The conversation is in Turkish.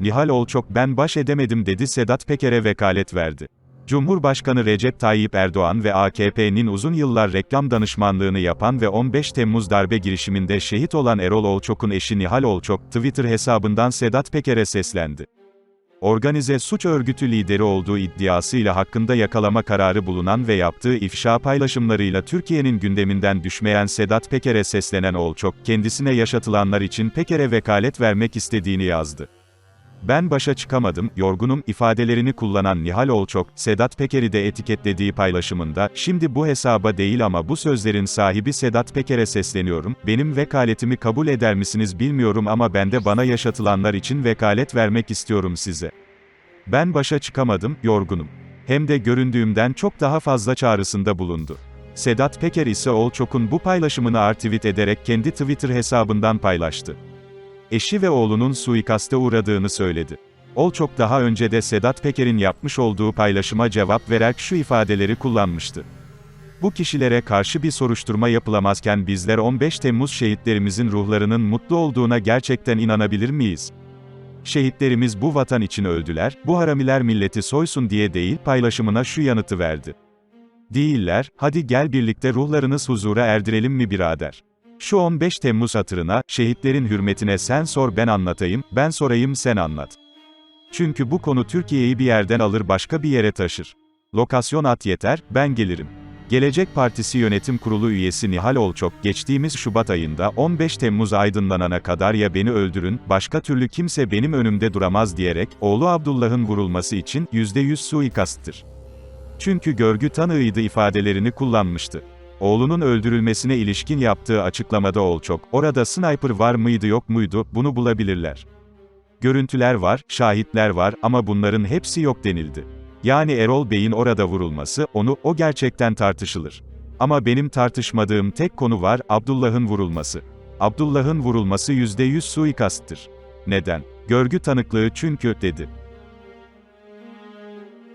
Nihal Olçok ben baş edemedim dedi Sedat Peker'e vekalet verdi. Cumhurbaşkanı Recep Tayyip Erdoğan ve AKP'nin uzun yıllar reklam danışmanlığını yapan ve 15 Temmuz darbe girişiminde şehit olan Erol Olçok'un eşi Nihal Olçok, Twitter hesabından Sedat Peker'e seslendi. Organize suç örgütü lideri olduğu iddiasıyla hakkında yakalama kararı bulunan ve yaptığı ifşa paylaşımlarıyla Türkiye'nin gündeminden düşmeyen Sedat Peker'e seslenen Olçok, kendisine yaşatılanlar için Peker'e vekalet vermek istediğini yazdı. Ben başa çıkamadım, yorgunum ifadelerini kullanan Nihal Olçok, Sedat Peker'i de etiketlediği paylaşımında, şimdi bu hesaba değil ama bu sözlerin sahibi Sedat Peker'e sesleniyorum, benim vekaletimi kabul eder misiniz bilmiyorum ama ben de bana yaşatılanlar için vekalet vermek istiyorum size. Ben başa çıkamadım, yorgunum. Hem de göründüğümden çok daha fazla çağrısında bulundu. Sedat Peker ise Olçok'un bu paylaşımını artweet ederek kendi Twitter hesabından paylaştı eşi ve oğlunun suikaste uğradığını söyledi. Olçok daha önce de Sedat Peker'in yapmış olduğu paylaşıma cevap vererek şu ifadeleri kullanmıştı. Bu kişilere karşı bir soruşturma yapılamazken bizler 15 Temmuz şehitlerimizin ruhlarının mutlu olduğuna gerçekten inanabilir miyiz? Şehitlerimiz bu vatan için öldüler, bu haramiler milleti soysun diye değil paylaşımına şu yanıtı verdi. Değiller, hadi gel birlikte ruhlarınız huzura erdirelim mi birader? Şu 15 Temmuz hatırına, şehitlerin hürmetine sen sor ben anlatayım, ben sorayım sen anlat. Çünkü bu konu Türkiye'yi bir yerden alır başka bir yere taşır. Lokasyon at yeter, ben gelirim. Gelecek Partisi Yönetim Kurulu üyesi Nihal Olçok, geçtiğimiz Şubat ayında 15 Temmuz aydınlanana kadar ya beni öldürün, başka türlü kimse benim önümde duramaz diyerek, oğlu Abdullah'ın vurulması için %100 suikasttır. Çünkü görgü tanığıydı ifadelerini kullanmıştı. Oğlunun öldürülmesine ilişkin yaptığı açıklamada Olçok, orada sniper var mıydı yok muydu, bunu bulabilirler. Görüntüler var, şahitler var ama bunların hepsi yok denildi. Yani Erol Bey'in orada vurulması, onu, o gerçekten tartışılır. Ama benim tartışmadığım tek konu var, Abdullah'ın vurulması. Abdullah'ın vurulması %100 suikasttır. Neden? Görgü tanıklığı çünkü, dedi.